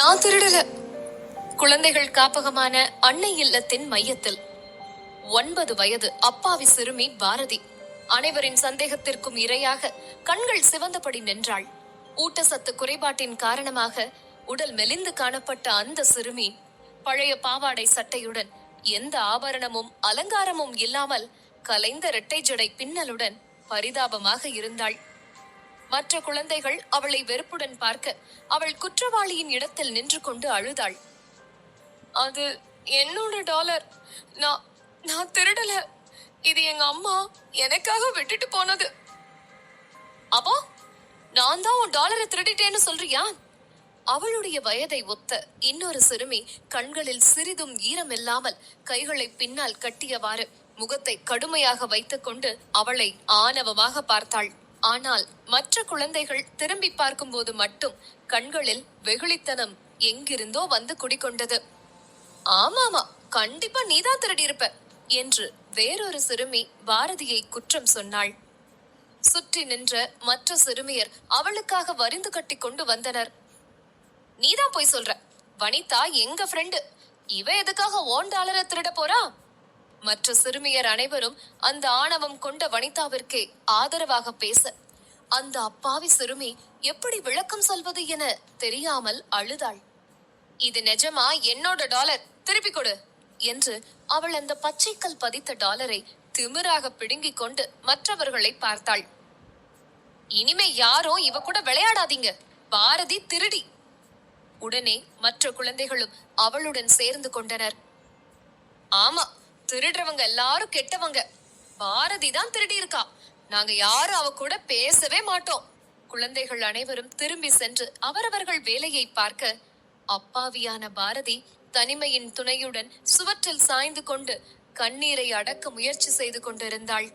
நான் திருடல. குழந்தைகள் காப்பகமான அன்னை இல்லத்தின் மையத்தில். ஒன்பது வயது அப்பாவி சிறுமி பாரதி. அனைவரின் சந்தேகத்திற்கும் இரையாக கண்கள் சிவந்தபடி நின்றாள். ஊட்டச்சத்து குறைபாட்டின் காரணமாக உடல் மெலிந்து காணப்பட்ட அந்த சிறுமி பழைய பாவாடை சட்டையுடன் எந்த ஆபரணமும் அலங்காரமும் இல்லாமல் கலைந்த இரட்டை ஜடை பின்னலுடன் பரிதாபமாக இருந்தாள். மற்ற குழந்தைகள் அவளை வெறுப்புடன் பார்க்க அவள் குற்றவாளியின் இடத்தில் நின்று கொண்டு அழுதாள். அது என்னோட டாலர். நான் நான் திருடல. இது எங்க அம்மா எனக்காக விட்டுட்டு போனது. அப்போ நான் தான் உன் டாலரை திருடிட்டேன்னு சொல்றியா? அவளுடைய வயதை ஒத்த இன்னொரு சிறுமி கண்களில் சிறிதும் ஈரமில்லாமல் கைகளை பின்னால் கட்டியவாறு முகத்தை கடுமையாக வைத்துக்கொண்டு அவளை ஆணவமாக பார்த்தாள். ஆனால் மற்ற குழந்தைகள் திரும்பி பார்க்கும்போது மட்டும் கண்களில் வெகுளித்தனம் எங்கிருந்தோ வந்து குடிக்கொண்டது ஆமாமா கண்டிப்பா நீதான் திருடி இருப்ப என்று வேறொரு சிறுமி பாரதியை குற்றம் சொன்னாள். சுற்றி நின்ற மற்ற சிறுமியர் அவளுக்காக வரிந்து கட்டி கொண்டு வந்தனர். நீதான் போய் சொல்ற வனிதா எங்க ஃப்ரெண்டு இவ எதுக்காக ஓன் டாலரை திருட போறா? மற்ற சிறுமியர் அனைவரும் அந்த ஆணவம் கொண்ட வனிதாவிற்கே ஆதரவாக பேச அந்த அப்பாவி சிறுமி எப்படி விளக்கம் சொல்வது என தெரியாமல் அழுதாள். இது நிஜமா என்னோட டாலர் திருப்பி கொடு என்று அவள் அந்த பச்சைக்கல் பதித்த டாலரை திமிராக பிடுங்கிக் கொண்டு மற்றவர்களை பார்த்தாள். இனிமே யாரும் இவ கூட விளையாடாதீங்க பாரதி திருடி. உடனே மற்ற குழந்தைகளும் அவளுடன் சேர்ந்து கொண்டனர். ஆமா திருடுறவங்க எல்லாரும் கெட்டவங்க. பாரதி தான் திருடி இருக்கா நாங்க யாரும் அவ கூட பேசவே மாட்டோம். குழந்தைகள் அனைவரும் திரும்பி சென்று அவரவர்கள் வேலையை பார்க்க அப்பாவியான பாரதி தனிமையின் துணையுடன் சுவற்றில் சாய்ந்து கொண்டு கண்ணீரை அடக்க முயற்சி செய்து கொண்டிருந்தாள்.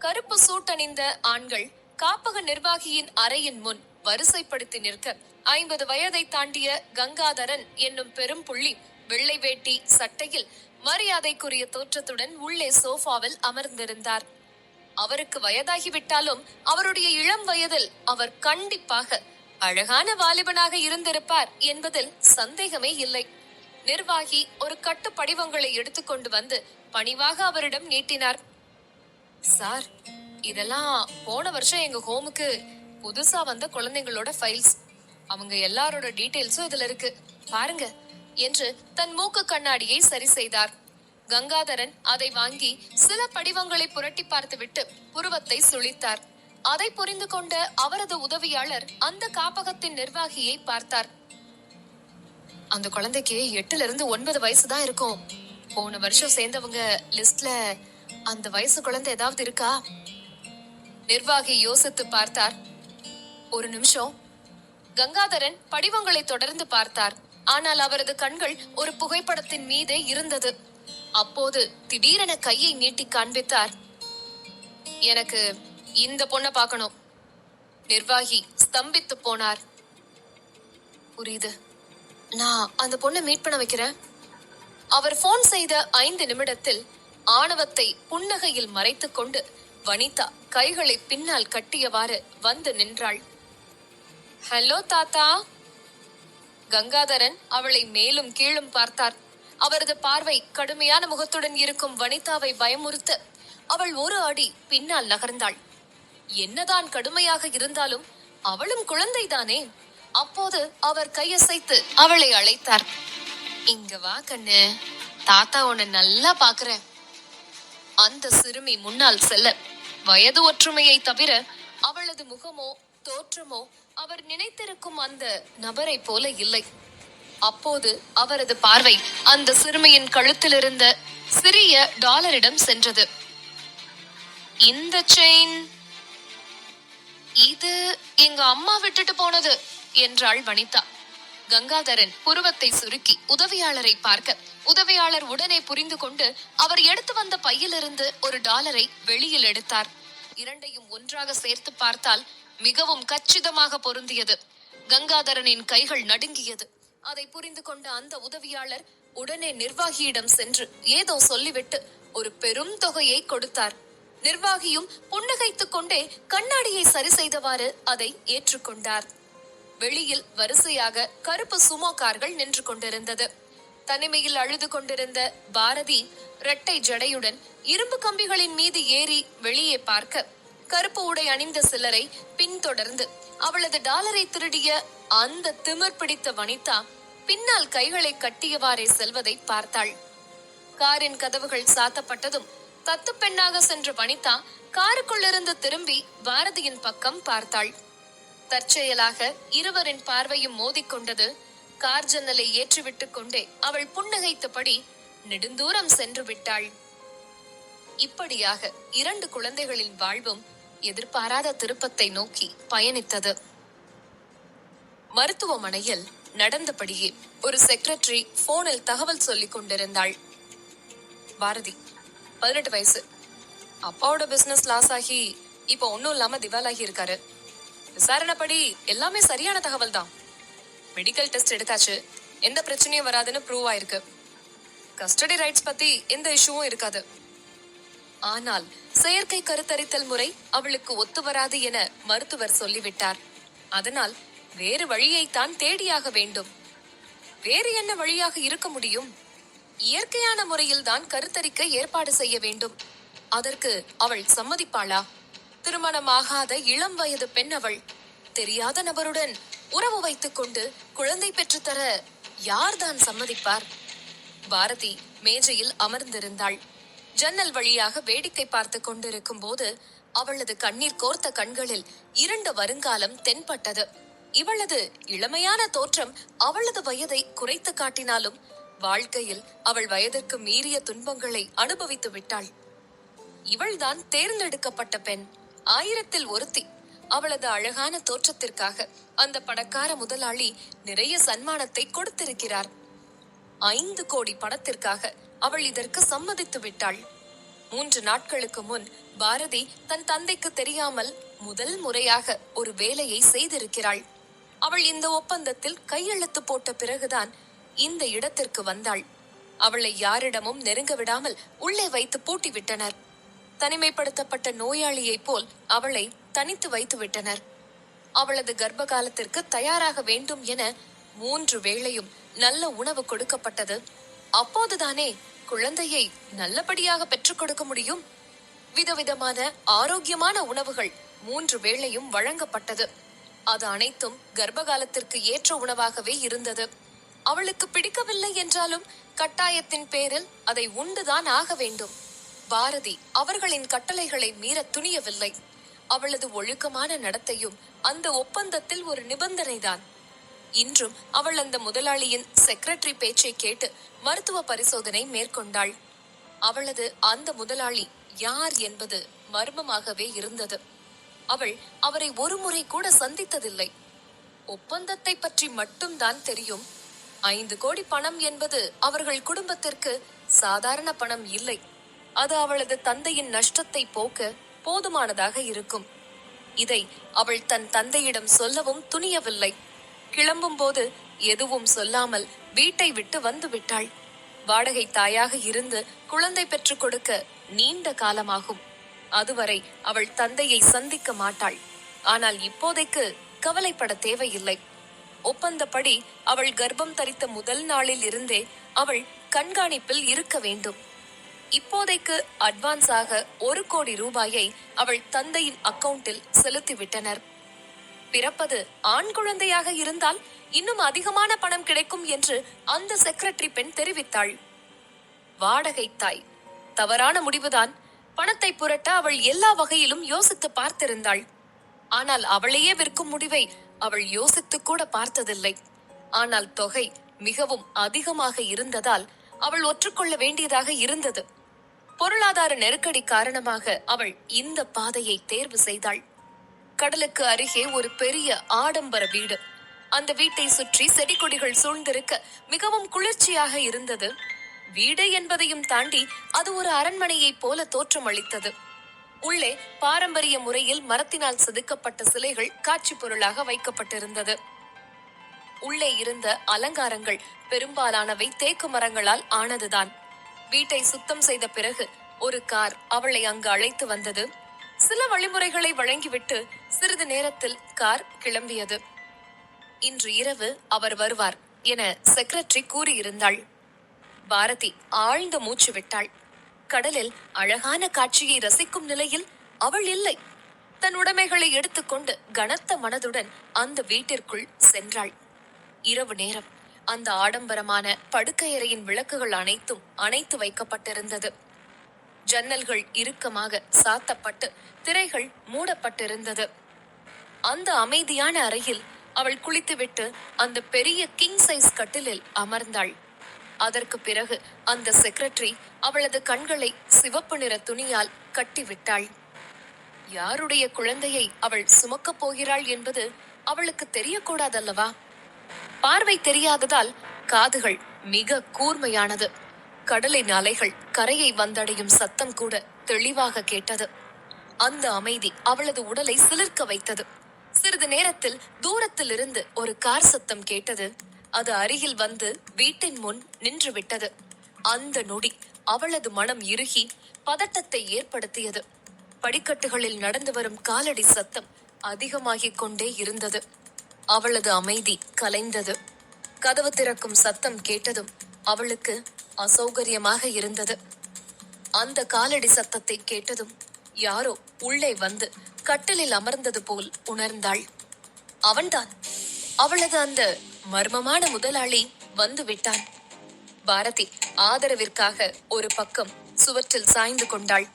கருப்பு சூட்டணிந்த ஆண்கள் காப்பக நிர்வாகியின் அறையின் முன் வரிசைப்படுத்தி நிற்க ஐம்பது வயதை தாண்டிய கங்காதரன் என்னும் பெரும் புள்ளி வெள்ளை வேட்டி சட்டையில் மரியாதைக்குரிய தோற்றத்துடன் உள்ளே சோஃபாவில் அமர்ந்திருந்தார். அவருக்கு வயதாகிவிட்டாலும் அவருடைய இளம் வயதில் அவர் கண்டிப்பாக அழகான வாலிபனாக இருந்திருப்பார் என்பதில் சந்தேகமே இல்லை. நிர்வாகி ஒரு கட்டு படிவங்களை எடுத்துக்கொண்டு வந்து பணிவாக அவரிடம் நீட்டினார். சார் இதெல்லாம் போன வருஷம் எங்க ஹோமுக்கு புதுசா வந்த குழந்தைங்களோட ஃபைல்ஸ். அவங்க எல்லாரோட டீடைல்ஸும் இதுல இருக்கு. பாருங்க என்று தன் மூக்கு கண்ணாடியை சரி செய்தார். கங்காதரன் அதை வாங்கி சில படிவங்களை புரட்டி பார்த்துவிட்டு புருவத்தை சுளித்தார் அதை புரிந்து கொண்ட அவரது உதவியாளர் அந்த காப்பகத்தின் நிர்வாகியை பார்த்தார். அந்த குழந்தைக்கு எட்டுல இருந்து ஒன்பது வயசு தான் இருக்கும். போன வருஷம் சேர்ந்தவங்க லிஸ்ட்ல அந்த வயசு குழந்தை ஏதாவது இருக்கா? நிர்வாகி யோசித்து பார்த்தார். ஒரு நிமிஷம். கங்காதரன் படிவங்களை தொடர்ந்து பார்த்தார். ஆனால் அவரது கண்கள் ஒரு புகைப்படத்தின் மீதே இருந்தது. அப்போது திடீரென கையை நீட்டி காண்பித்தார். எனக்கு இந்த பொண்ணை பார்க்கணும். நிர்வாகி ஸ்தம்பித்து போனார். புரியுது. நான் அந்த பொண்ணை மீட் பண்ண வைக்கிறேன். அவர் போன் செய்த ஐந்து நிமிடத்தில் ஆணவத்தை புன்னகையில் மறைத்து கொண்டு வனிதா கைகளை பின்னால் கட்டியவாறு வந்து நின்றாள். ஹலோ தாத்தா. கங்காதரன் அவளை மேலும் கீழும் பார்த்தார். அவரது பார்வை கடுமையான முகத்துடன் இருக்கும் வனிதாவை பயமுறுத்த அவள் ஒரு அடி பின்னால் நகர்ந்தாள். என்னதான் கடுமையாக இருந்தாலும் அவளும் குழந்தைதானே? அப்போது அவர் கையசைத்து அவளை அழைத்தார். இங்க வா கண்ணு தாத்தா உன்னை நல்லா பாக்குற அந்த சிறுமி முன்னால் செல்ல வயது ஒற்றுமையை தவிர அவளது முகமோ தோற்றமோ அவர் நினைத்திருக்கும் அந்த நபரை போல இல்லை. அப்போது அவரது பார்வை அந்த சிறுமியின் கழுத்தில் இருந்த சிறிய டாலரிடம் சென்றது. இந்த செயின் இது எங்க அம்மா விட்டுட்டு போனது என்றாள் வனிதா. கங்காதரன் புருவத்தை சுருக்கி உதவியாளரை பார்க்க உதவியாளர் உடனே புரிந்து கொண்டு அவர் எடுத்து வந்த பையிலிருந்து ஒரு டாலரை வெளியில் எடுத்தார். இரண்டையும் ஒன்றாக சேர்த்து பார்த்தால் மிகவும் கச்சிதமாக பொருந்தியது. கங்காதரனின் கைகள் நடுங்கியது. அதை புரிந்து கொண்ட அந்த உதவியாளர் உடனே நிர்வாகியிடம் சென்று ஏதோ சொல்லிவிட்டு ஒரு பெரும் தொகையை கொடுத்தார். நிர்வாகியும் புன்னகைத்துக் கொண்டே கண்ணாடியை சரி செய்தவாறு அதை ஏற்றுக்கொண்டார். வெளியில் வரிசையாக கருப்பு சுமோ கார்கள் நின்று கொண்டிருந்தது. தனிமையில் அழுது கொண்டிருந்த பாரதி இரட்டை ஜடையுடன் இரும்பு கம்பிகளின் மீது ஏறி வெளியே பார்க்க கருப்பு உடை அணிந்த சிலரை பின்தொடர்ந்து அவளது டாலரை திருடிய அந்த திமிர் பிடித்த வனிதா பின்னால் கைகளை கட்டியவாறே செல்வதை பார்த்தாள். காரின் கதவுகள் சாத்தப்பட்டதும் தத்து பெண்ணாக சென்ற வனிதா காருக்குள்ளிருந்து திரும்பி பாரதியின் பக்கம் பார்த்தாள். தற்செயலாக இருவரின் பார்வையும் மோதிக்கொண்டது கார் ஜன்னலை ஏற்றிவிட்டுக் கொண்டே அவள் புன்னகைத்தபடி நெடுந்தூரம் சென்று விட்டாள். இப்படியாக இரண்டு குழந்தைகளின் வாழ்வும் எதிர்பாராத திருப்பத்தை நோக்கி பயணித்தது. மருத்துவமனையில் நடந்தபடியே ஒரு செக்ரட்டரி போனில் தகவல் சொல்லிக் கொண்டிருந்தாள். பாரதி பதினெட்டு வயசு. அப்பாவோட பிசினஸ் லாஸ் ஆகி இப்போ ஒன்றும் இல்லாம திவாலாகி இருக்காரு. விசாரணைப்படி எல்லாமே சரியான தகவல் தான். மெடிக்கல் டெஸ்ட் எடுத்தாச்சு. எந்த பிரச்சனையும் வராதுன்னு ப்ரூவ் ஆயிருக்கு. கஸ்டடி ரைட்ஸ் பத்தி எந்த இஷ்யூவும் இருக்காது. ஆனால் செயற்கை கருத்தரித்தல் முறை அவளுக்கு ஒத்து வராது என மருத்துவர் சொல்லிவிட்டார். அதனால் வேறு வழியைத்தான் தேடியாக வேண்டும். வேறு என்ன வழியாக இருக்க முடியும்? இயற்கையான முறையில் தான் கருத்தரிக்க ஏற்பாடு செய்ய வேண்டும். அதற்கு அவள் சம்மதிப்பாளா? திருமணமாகாத இளம் வயது பெண் அவள். தெரியாத நபருடன் உறவு வைத்துக் கொண்டு குழந்தை பெற்றுத்தர யார்தான் சம்மதிப்பார்? பாரதி மேஜையில் அமர்ந்திருந்தாள். ஜன்னல் வழியாக வேடிக்கை பார்த்து கொண்டிருக்கும் போது அவளது கண்ணீர் கோர்த்த கண்களில் இரண்டு வருங்காலம் தென்பட்டது. இவளது இளமையான தோற்றம் அவளது வயதை குறைத்து காட்டினாலும் வாழ்க்கையில் அவள் வயதிற்கு மீறிய துன்பங்களை அனுபவித்து விட்டாள். இவள்தான் தேர்ந்தெடுக்கப்பட்ட பெண். ஆயிரத்தில் ஒருத்தி. அவளது அழகான தோற்றத்திற்காக அந்த பணக்கார முதலாளி நிறைய சன்மானத்தை கொடுத்திருக்கிறார். ஐந்து கோடி பணத்திற்காக அவள் இதற்கு சம்மதித்து விட்டாள். மூன்று நாட்களுக்கு முன் பாரதி தன் தந்தைக்கு தெரியாமல் முதல் முறையாக ஒரு வேலையை செய்திருக்கிறாள். அவள் இந்த ஒப்பந்தத்தில் கையெழுத்து போட்ட பிறகுதான் இந்த இடத்திற்கு வந்தாள். அவளை யாரிடமும் நெருங்க விடாமல் உள்ளே வைத்து பூட்டி விட்டனர் தனிமைப்படுத்தப்பட்ட நோயாளியைப் போல் அவளை தனித்து வைத்து விட்டனர். அவளது கர்ப்ப காலத்திற்கு தயாராக வேண்டும் என மூன்று வேளையும் நல்ல உணவு கொடுக்கப்பட்டது. அப்போதுதானே குழந்தையை நல்லபடியாக பெற்றுக் கொடுக்க முடியும்? விதவிதமான ஆரோக்கியமான உணவுகள் மூன்று வேளையும் வழங்கப்பட்டது. அது அனைத்தும் கர்ப்பகாலத்திற்கு ஏற்ற உணவாகவே இருந்தது. அவளுக்கு பிடிக்கவில்லை என்றாலும் கட்டாயத்தின் பேரில் அதை உண்டுதான் ஆக வேண்டும். பாரதி அவர்களின் கட்டளைகளை மீற துணியவில்லை. அவளது ஒழுக்கமான நடத்தையும் அந்த ஒப்பந்தத்தில் ஒரு நிபந்தனைதான். இன்றும் அவள் அந்த முதலாளியின் செக்ரட்டரி பேச்சை கேட்டு மருத்துவ பரிசோதனை மேற்கொண்டாள். அவளது அந்த முதலாளி யார் என்பது மர்மமாகவே இருந்தது. அவள் அவரை ஒரு முறை கூட சந்தித்ததில்லை. ஒப்பந்தத்தை பற்றி மட்டும்தான் தெரியும். ஐந்து கோடி பணம் என்பது அவர்கள் குடும்பத்திற்கு சாதாரண பணம் இல்லை. அது அவளது தந்தையின் நஷ்டத்தை போக்க போதுமானதாக இருக்கும். இதை அவள் தன் தந்தையிடம் சொல்லவும் துணியவில்லை. கிளம்பும் போது எதுவும் சொல்லாமல் வீட்டை விட்டு வந்து விட்டாள். வாடகை தாயாக இருந்து குழந்தை பெற்றுக் கொடுக்க நீண்ட காலமாகும். அதுவரை அவள் தந்தையை சந்திக்க மாட்டாள். ஆனால் இப்போதைக்கு கவலைப்பட தேவையில்லை. ஒப்பந்தப்படி அவள் கர்ப்பம் தரித்த முதல் நாளில் இருந்தே அவள் கண்காணிப்பில் இருக்க வேண்டும். இப்போதைக்கு அட்வான்ஸாக ஒரு கோடி ரூபாயை அவள் தந்தையின் அக்கவுண்டில் செலுத்திவிட்டனர். பிறப்பது ஆண் குழந்தையாக இருந்தால் இன்னும் அதிகமான பணம் கிடைக்கும் என்று அந்த செக்ரட்டரி பெண் தெரிவித்தாள். வாடகை தாய். தவறான முடிவுதான். பணத்தை புரட்ட அவள் எல்லா வகையிலும் யோசித்து பார்த்திருந்தாள். ஆனால் அவளையே விற்கும் முடிவை அவள் யோசித்து கூட பார்த்ததில்லை. ஆனால் தொகை மிகவும் அதிகமாக இருந்ததால் அவள் ஒற்றுக்கொள்ள வேண்டியதாக இருந்தது. பொருளாதார நெருக்கடி காரணமாக அவள் இந்த பாதையை தேர்வு செய்தாள். கடலுக்கு அருகே ஒரு பெரிய ஆடம்பர வீடு. அந்த வீட்டை சுற்றி செடி கொடிகள் சூழ்ந்திருக்க மிகவும் குளிர்ச்சியாக இருந்தது. வீடு என்பதையும் தாண்டி அது ஒரு அரண்மனையைப் போல தோற்றமளித்தது. உள்ளே பாரம்பரிய முறையில் மரத்தினால் செதுக்கப்பட்ட சிலைகள் காட்சி பொருளாக வைக்கப்பட்டிருந்தது. உள்ளே இருந்த அலங்காரங்கள் பெரும்பாலானவை தேக்கு மரங்களால் ஆனதுதான். வீட்டை சுத்தம் செய்த பிறகு ஒரு கார் அவளை அங்கு அழைத்து வந்தது. சில வழிமுறைகளை வழங்கிவிட்டு சிறிது நேரத்தில் கார் கிளம்பியது. இன்று இரவு அவர் வருவார் என செக்ரட்டரி கூறியிருந்தாள். பாரதி ஆழ்ந்த மூச்சு விட்டாள். கடலில் அழகான காட்சியை ரசிக்கும் நிலையில் அவள் இல்லை. தன் உடைமைகளை எடுத்துக்கொண்டு கனத்த மனதுடன் அந்த வீட்டிற்குள் சென்றாள். இரவு நேரம். அந்த ஆடம்பரமான படுக்கையறையின் விளக்குகள் அனைத்தும் அணைத்து வைக்கப்பட்டிருந்தது. ஜன்னல்கள் இறுக்கமாக சாத்தப்பட்டு திரைகள் மூடப்பட்டிருந்தது. அந்த அமைதியான அறையில் அவள் குளித்துவிட்டு அந்த பெரிய கிங் சைஸ் கட்டிலில் அமர்ந்தாள். அதற்கு பிறகு அந்த செக்ரட்டரி அவளது கண்களை சிவப்பு நிற துணியால் கட்டிவிட்டாள். யாருடைய குழந்தையை அவள் சுமக்கப் போகிறாள் என்பது அவளுக்கு தெரியக்கூடாதல்லவா? பார்வை தெரியாததால் காதுகள் மிக கூர்மையானது. கடலின் அலைகள் கரையை வந்தடையும் சத்தம் கூட தெளிவாக கேட்டது. அந்த அமைதி அவளது உடலை சிலிர்க்க வைத்தது. சிறிது நேரத்தில் தூரத்தில் இருந்து ஒரு கார் சத்தம் கேட்டது. அது அருகில் வந்து வீட்டின் முன் நின்று விட்டது. அந்த நொடி அவளது மனம் இறுகி பதட்டத்தை ஏற்படுத்தியது. படிக்கட்டுகளில் நடந்து வரும் காலடி சத்தம் அதிகமாகிக் கொண்டே இருந்தது. அவளது அமைதி கலைந்தது. கதவு திறக்கும் சத்தம் கேட்டதும் அவளுக்கு அசௌகரியமாக இருந்தது. அந்த காலடி சத்தத்தை கேட்டதும் யாரோ உள்ளே வந்து கட்டிலில் அமர்ந்தது போல் உணர்ந்தாள். அவன்தான். அவளது அந்த மர்மமான முதலாளி வந்து விட்டான். பாரதி ஆதரவிற்காக ஒரு பக்கம் சுவற்றில் சாய்ந்து கொண்டாள்.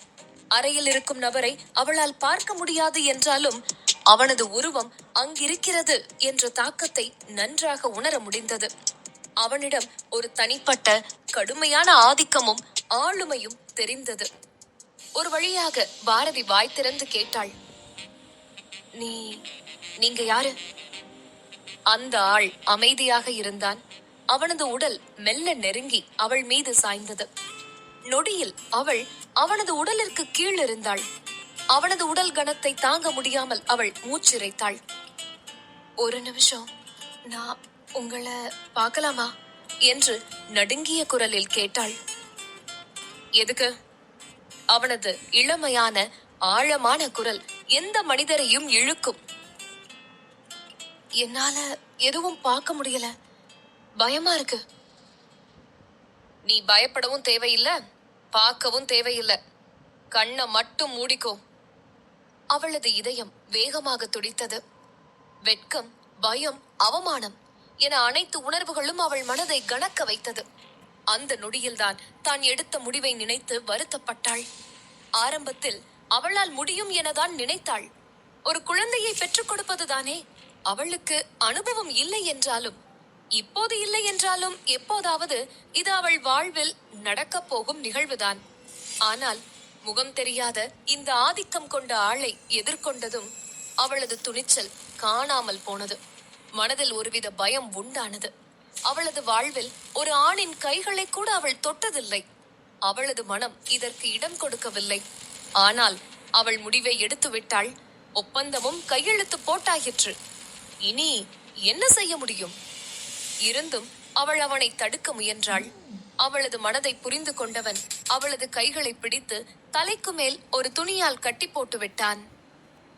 அறையில் இருக்கும் நபரை அவளால் பார்க்க முடியாது என்றாலும் அவனது உருவம் அங்கிருக்கிறது என்ற தாக்கத்தை நன்றாக உணர முடிந்தது. அவனிடம் ஒரு தனிப்பட்ட கடுமையான ஆதிக்கமும் ஆளுமையும் தெரிந்தது. ஒரு வழியாக பாரதி வாய் திறந்து கேட்டாள். நீ நீங்க யாரு? அந்த ஆள் அமைதியாக இருந்தான். அவனது உடல் மெல்ல நெருங்கி அவள் மீது சாய்ந்தது. நொடியில் அவள் அவனது உடலிற்கு கீழ் இருந்தாள் அவனது உடல் கனத்தை தாங்க முடியாமல் அவள் மூச்சிறைத்தாள் ஒரு நிமிஷம். நான் உங்களை பார்க்கலாமா? என்று நடுங்கிய குரலில் கேட்டாள். எதுக்கு? அவனது இளமையான ஆழமான குரல் எந்த மனிதரையும் இழுக்கும். என்னால எதுவும் பார்க்க முடியல. பயமா இருக்கு. நீ பயப்படவும் தேவையில்லை பார்க்கவும் தேவையில்லை. கண்ணை மட்டும் மூடிக்கோ. அவளது இதயம் வேகமாக துடித்தது. வெட்கம் பயம் அவமானம் என அனைத்து உணர்வுகளும் அவள் மனதை கணக்க வைத்தது. அந்த நொடியில்தான் தான் எடுத்த முடிவை நினைத்து வருத்தப்பட்டாள். ஆரம்பத்தில் அவளால் முடியும் எனதான் நினைத்தாள். ஒரு குழந்தையை பெற்றுக் கொடுப்பதுதானே? அவளுக்கு அனுபவம் இல்லை என்றாலும் இப்போது இல்லை என்றாலும் எப்போதாவது இது அவள் வாழ்வில் நடக்கப் போகும் நிகழ்வுதான். ஆனால் முகம் தெரியாத இந்த ஆதிக்கம் கொண்ட ஆளை எதிர்கொண்டதும் அவளது துணிச்சல் காணாமல் போனது. மனதில் ஒருவித பயம் உண்டானது. அவளது வாழ்வில் ஒரு ஆணின் கைகளை கூட அவள் தொட்டதில்லை. அவளது மனம் இதற்கு இடம் கொடுக்கவில்லை. ஆனால் அவள் முடிவை எடுத்து விட்டாள் ஒப்பந்தமும் கையெழுத்து போட்டாயிற்று. இனி என்ன செய்ய முடியும்? இருந்தும் அவள் அவனை தடுக்க முயன்றாள். அவளது மனதை புரிந்து கொண்டவன் அவளது கைகளை பிடித்து தலைக்கு மேல் ஒரு துணியால் கட்டி போட்டு விட்டான்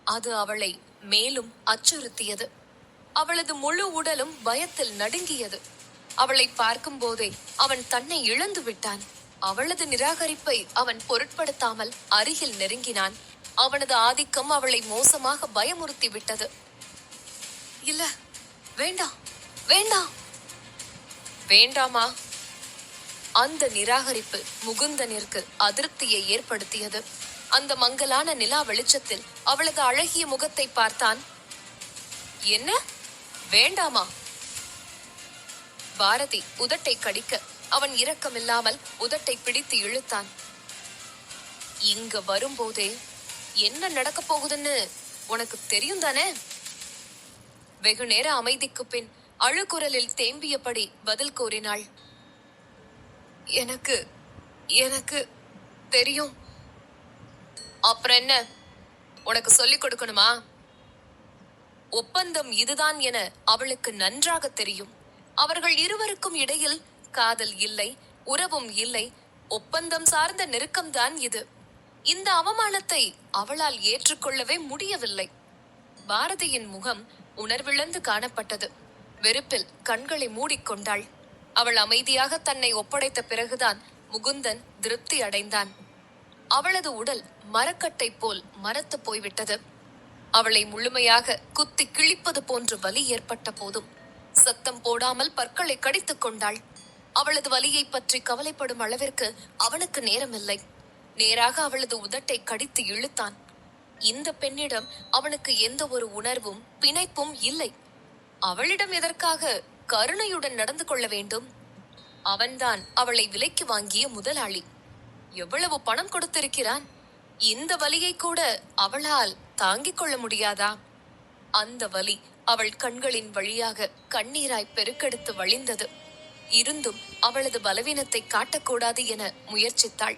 அது அவளை மேலும் அச்சுறுத்தியது. அவளது முழு உடலும் பயத்தில் நடுங்கியது. அவளை பார்க்கும் போதே அவன் தன்னை இழந்து விட்டான். அவளது நிராகரிப்பை அவன் பொருட்படுத்தாமல் அருகில் நெருங்கினான். அவனது ஆதிக்கம் அவளை மோசமாக பயமுறுத்தி விட்டது. இல்ல வேண்டாம் வேண்டாம் வேண்டாமா? அந்த நிராகரிப்பு முகுந்தனிற்கு அதிருப்தியை ஏற்படுத்தியது. அந்த மங்கலான நிலா வெளிச்சத்தில் அவளது அழகிய முகத்தை பார்த்தான். என்ன? வேண்டாமா? பாரதி உதட்டை கடிக்க அவன் இரக்கமில்லாமல் உதட்டை பிடித்து இழுத்தான். இங்க வரும்போதே என்ன நடக்கப் போகுதுன்னு உனக்கு தெரியும் தானே? வெகு நேர அமைதிக்கு பின் அழுகுரலில் தேம்பியபடி பதில் கூறினாள். எனக்கு எனக்கு தெரியும். அப்புறம் என்ன? உனக்கு சொல்லிக் கொடுக்கணுமா? ஒப்பந்தம் இதுதான் என அவளுக்கு நன்றாக தெரியும். அவர்கள் இருவருக்கும் இடையில் காதல் இல்லை உறவும் இல்லை ஒப்பந்தம் சார்ந்த நெருக்கம்தான் இது. இந்த அவமானத்தை அவளால் ஏற்றுக்கொள்ளவே முடியவில்லை. பாரதியின் முகம் உணர்விழந்து காணப்பட்டது. வெறுப்பில் கண்களை மூடிக்கொண்டாள். அவள் அமைதியாக தன்னை ஒப்படைத்த பிறகுதான் முகுந்தன் திருப்தி அடைந்தான். அவளது உடல் மரக்கட்டை போல் மரத்து போய்விட்டது. அவளை முழுமையாக குத்தி கிழிப்பது போன்ற வலி ஏற்பட்ட போதும். சத்தம் போடாமல் பற்களை கடித்துக் கொண்டாள். அவளது வலியை பற்றி கவலைப்படும் அளவிற்கு அவனுக்கு நேரமில்லை. நேராக அவளது உதட்டை கடித்து இழுத்தான். இந்த பெண்ணிடம் அவனுக்கு எந்த ஒரு உணர்வும் பிணைப்பும் இல்லை. அவளிடம் எதற்காக கருணையுடன் நடந்து கொள்ள வேண்டும்? அவன்தான் அவளை விலைக்கு வாங்கிய முதலாளி. எவ்வளவு பணம் கொடுத்திருக்கிறான்? இந்த வலியை கூட அவளால் தாங்கிக் கொள்ள முடியாதா? அந்த வலி அவள் கண்களின் வழியாக கண்ணீராய் பெருக்கெடுத்து வழிந்தது. இருந்தும் அவளது பலவீனத்தை காட்டக்கூடாது என முயற்சித்தாள்.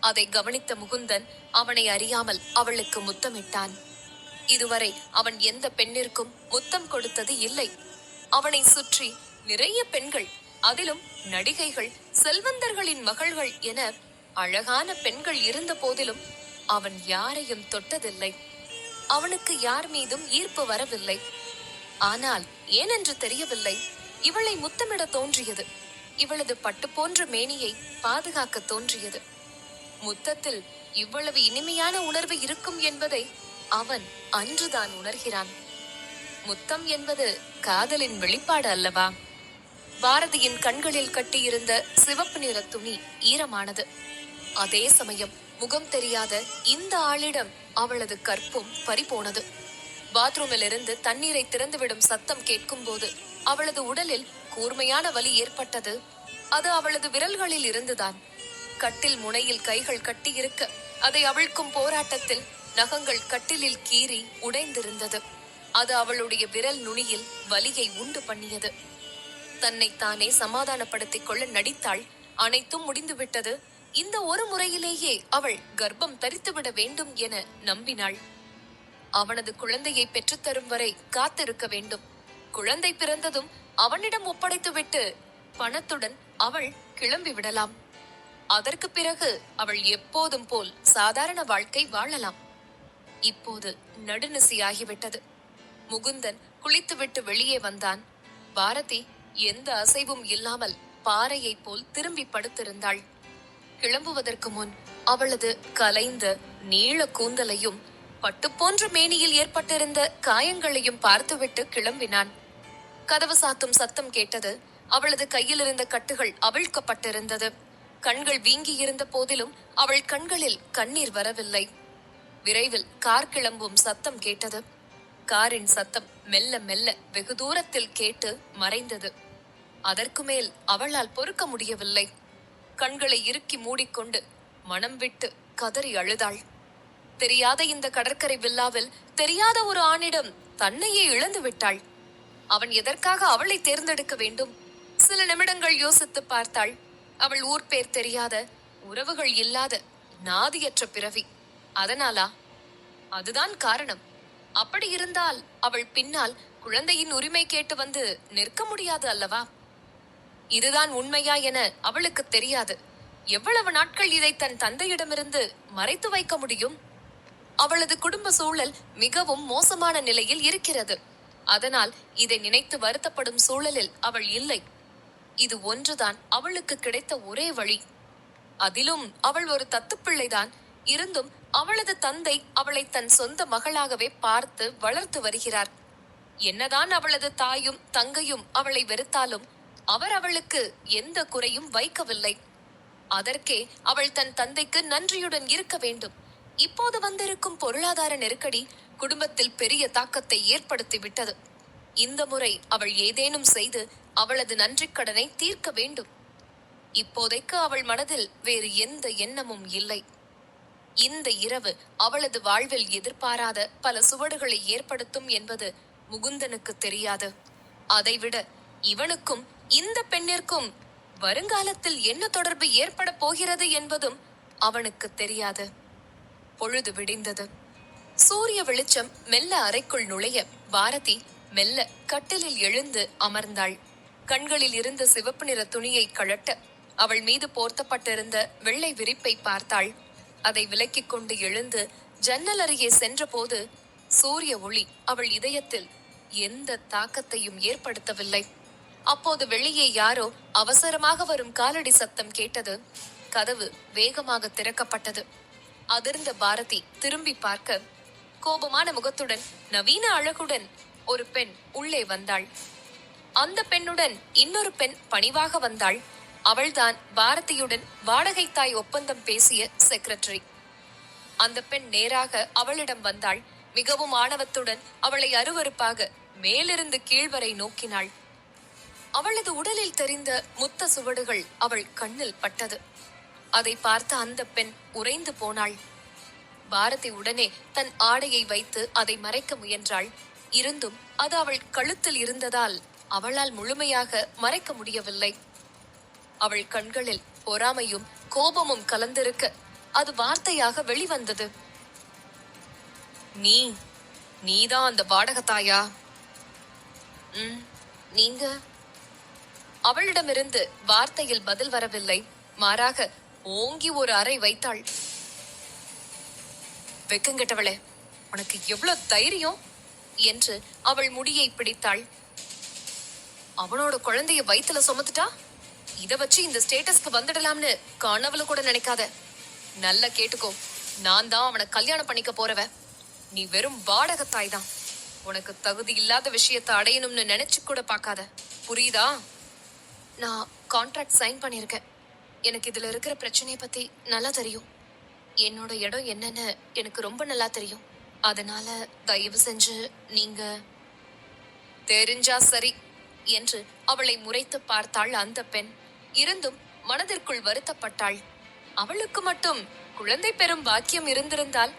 அதை கவனித்த முகுந்தன் அவனை அறியாமல் அவளுக்கு முத்தமிட்டான். இதுவரை அவன் எந்த பெண்ணிற்கும் முத்தம் கொடுத்தது இல்லை. அவனை சுற்றி நிறைய பெண்கள் அதிலும் நடிகைகள் செல்வந்தர்களின் மகள்கள் என அழகான பெண்கள் இருந்த போதிலும் அவன் யாரையும் தொட்டதில்லை. அவனுக்கு யார் மீதும் ஈர்ப்பு வரவில்லை. ஆனால் ஏனென்று தெரியவில்லை. இவளை முத்தமிட தோன்றியது. இவளது பட்டு போன்ற மேனியை பாதுகாக்க தோன்றியது. முத்தத்தில் இவ்வளவு இனிமையான உணர்வு இருக்கும் என்பதை அவன் அன்றுதான் உணர்கிறான். முத்தம் என்பது காதலின் வெளிப்பாடு அல்லவா? பாரதியின் கண்களில் கட்டியிருந்த சிவப்பு நிற துணி ஈரமானது. அதே சமயம் முகம் தெரியாத இந்த ஆளிடம் அவளது கற்பும் பறிபோனது. பாத்ரூமில் இருந்து தண்ணீரை திறந்துவிடும் சத்தம் கேட்கும்போது அவளது உடலில் கூர்மையான வலி ஏற்பட்டது. அது அவளது விரல்களில் இருந்துதான். கட்டில் முனையில் கைகள் கட்டியிருக்க அதை அவிழ்க்கும் போராட்டத்தில் நகங்கள் கட்டிலில் கீறி உடைந்திருந்தது. அது அவளுடைய விரல் நுனியில் வலியை உண்டு பண்ணியது. தன்னைத்தானே சமாதானப்படுத்திக் கொள்ள நடித்தாள். அனைத்தும் முடிந்துவிட்டது. இந்த ஒரு முறையிலேயே அவள் கர்ப்பம் தரித்துவிட வேண்டும் என நம்பினாள். அவனது குழந்தையை பெற்றுத்தரும் வரை காத்திருக்க வேண்டும். குழந்தை பிறந்ததும் அவனிடம் ஒப்படைத்துவிட்டு பணத்துடன் அவள் கிளம்பி விடலாம். அதற்கு பிறகு அவள் எப்போதும் போல் சாதாரண வாழ்க்கை வாழலாம். இப்போது நடுநிசையாகிவிட்டது. முகுந்தன் குளித்துவிட்டு வெளியே வந்தான். பாரதி எந்த அசைவும் இல்லாமல் பாறையைப் போல் திரும்பி படுத்திருந்தாள். கிளம்புவதற்கு முன் அவளது கலைந்த நீள கூந்தலையும் பட்டு போன்ற மேனியில் ஏற்பட்டிருந்த காயங்களையும் பார்த்துவிட்டு கிளம்பினான். கதவு சாத்தும் சத்தம் கேட்டது அவளது கையில் இருந்த கட்டுகள் அவிழ்க்கப்பட்டிருந்தது. கண்கள் வீங்கி இருந்த போதிலும் அவள் கண்களில் கண்ணீர் வரவில்லை. விரைவில் கார் கிளம்பும் சத்தம் கேட்டது. காரின் சத்தம் மெல்ல மெல்ல வெகு தூரத்தில் கேட்டு மறைந்தது. அதற்கு மேல் அவளால் பொறுக்க முடியவில்லை. கண்களை இறுக்கி மூடிக்கொண்டு மனம் விட்டு கதறி அழுதாள். தெரியாத இந்த கடற்கரை வில்லாவில் தெரியாத ஒரு ஆணிடம் தன்னையே இழந்து விட்டாள். அவன் எதற்காக அவளை தேர்ந்தெடுக்க வேண்டும்? சில நிமிடங்கள் யோசித்து பார்த்தாள். அவள் ஊர் பேர் தெரியாத உறவுகள் இல்லாத நாதியற்ற பிறவி. அதனாலா? அதுதான் காரணம். அப்படி இருந்தால் அவள் பின்னால் குழந்தையின் உரிமை கேட்டு வந்து நிற்க முடியாது அல்லவா? இதுதான் உண்மையா என அவளுக்கு தெரியாது. எவ்வளவு நாட்கள் இதை தன் தந்தையிடமிருந்து மறைத்து வைக்க முடியும்? அவளது குடும்ப சூழல் மிகவும் மோசமான நிலையில் இருக்கிறது. அதனால் இதை நினைத்து வருத்தப்படும் சூழலில் அவள் இல்லை. இது ஒன்றுதான் அவளுக்கு கிடைத்த ஒரே வழி. அதிலும் அவள் ஒரு தத்துப்பிள்ளைதான் இருந்தும் அவளது தந்தை அவளை தன் சொந்த மகளாகவே பார்த்து வளர்த்து வருகிறார். என்னதான் அவளது தாயும் தங்கையும் அவளை வெறுத்தாலும் அவர் அவளுக்கு எந்த குறையும் வைக்கவில்லை. அதற்கே அவள் தன் தந்தைக்கு நன்றியுடன் இருக்க வேண்டும். இப்போது வந்திருக்கும் பொருளாதார நெருக்கடி குடும்பத்தில் பெரிய தாக்கத்தை ஏற்படுத்தி விட்டது. இந்த முறை அவள் ஏதேனும் செய்து அவளது நன்றிக்கடனை தீர்க்க வேண்டும். இப்போதைக்கு அவள் மனதில் வேறு எந்த எண்ணமும் இல்லை. இந்த இரவு அவளது வாழ்வில் எதிர்பாராத பல சுவடுகளை ஏற்படுத்தும் என்பது முகுந்தனுக்கு தெரியாது. அதைவிட இவனுக்கும் இந்த பெண்ணிற்கும் வருங்காலத்தில் என்ன தொடர்பு ஏற்பட போகிறது என்பதும் அவனுக்கு தெரியாது. பொழுது விடிந்தது. சூரிய வெளிச்சம் மெல்ல அறைக்குள் நுழைய பாரதி மெல்ல கட்டிலில் எழுந்து அமர்ந்தாள். கண்களில் இருந்த சிவப்பு நிற துணியை கழட்ட அவள் மீது போர்த்தப்பட்டிருந்த வெள்ளை விரிப்பை பார்த்தாள். அதை விலக்கிக் கொண்டு எழுந்து ஜன்னல் அருகே சென்றபோது சூரிய ஒளி அவள் இதயத்தில் எந்த தாக்கத்தையும் ஏற்படுத்தவில்லை. அப்போது வெளியே யாரோ அவசரமாக வரும் காலடி சத்தம் கேட்டது. கதவு வேகமாக திறக்கப்பட்டது. அதிர்ந்த பாரதி திரும்பி பார்க்க கோபமான முகத்துடன் நவீன அழகுடன் ஒரு பெண் உள்ளே வந்தாள். அந்த பெண்ணுடன் இன்னொரு பெண் பணிவாக வந்தாள். அவள்தான் பாரதியுடன் வாடகை தாய் ஒப்பந்தம் பேசிய செக்ரட்டரி அந்த பெண் நேராக அவளிடம் வந்தாள். மிகவும் ஆணவத்துடன் அவளை அருவருப்பாக மேலிருந்து கீழ்வரை நோக்கினாள். அவளது உடலில் தெரிந்த முத்த சுவடுகள் அவள் கண்ணில் பட்டது. அதை பார்த்த அந்த பெண் உறைந்து போனாள். பாரதி உடனே தன் ஆடையை வைத்து அதை மறைக்க முயன்றாள். இருந்தும் அது அவள் கழுத்தில் இருந்ததால் அவளால் முழுமையாக மறைக்க முடியவில்லை. அவள் கண்களில் பொறாமையும் கோபமும் கலந்திருக்க அது வார்த்தையாக வெளிவந்தது. நீ நீதான் அந்த வாடகத்தாயா ம் நீங்க அவளிடமிருந்து வார்த்தையில் பதில் வரவில்லை. மாறாக ஓங்கி ஒரு அறை வைத்தாள். வெக்கங்கெட்டவளே உனக்கு எவ்வளவு தைரியம்? என்று அவள் முடியை பிடித்தாள். அவனோட குழந்தைய வயிற்றுல சுமத்துட்டா? இத வச்சு இந்த ஸ்டேட்டஸ்க்கு வந்துடலாம்னு கனவுல கூட நினைக்காத. நல்லா கேட்டுக்கோ நான் தான் அவனை கல்யாணம் பண்ணிக்க போறவ. நீ வெறும் வாடகத்தாய் தான். உனக்கு தகுதி இல்லாத விஷயத்தை அடையணும்னு நினைச்சு கூட பார்க்காத. புரியுதா? நான் கான்ட்ராக்ட் சைன் பண்ணியிருக்கேன் எனக்கு இதில் இருக்கிற பிரச்சனையை பற்றி நல்லா தெரியும். என்னோட இடம் என்னன்னு எனக்கு ரொம்ப நல்லா தெரியும். அதனால தயவு செஞ்சு நீங்க தெரிஞ்சா சரி என்று அவளை முறைத்து பார்த்தாள் அந்த பெண். இருந்தும் மனதிற்குள் வருத்தப்பட்டாள். அவளுக்கு மட்டும் குழந்தை பெறும் பாக்கியம் இருந்திருந்தால்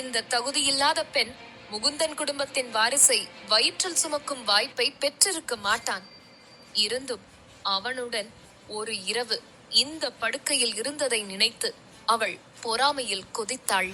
இந்த தகுதியில்லாத பெண் முகுந்தன் குடும்பத்தின் வாரிசை வயிற்றில் சுமக்கும் வாய்ப்பை பெற்றிருக்க மாட்டான். இருந்தும் அவனுடன் ஒரு இரவு இந்த படுக்கையில் இருந்ததை நினைத்து அவள் பொறாமையில் கொதித்தாள்.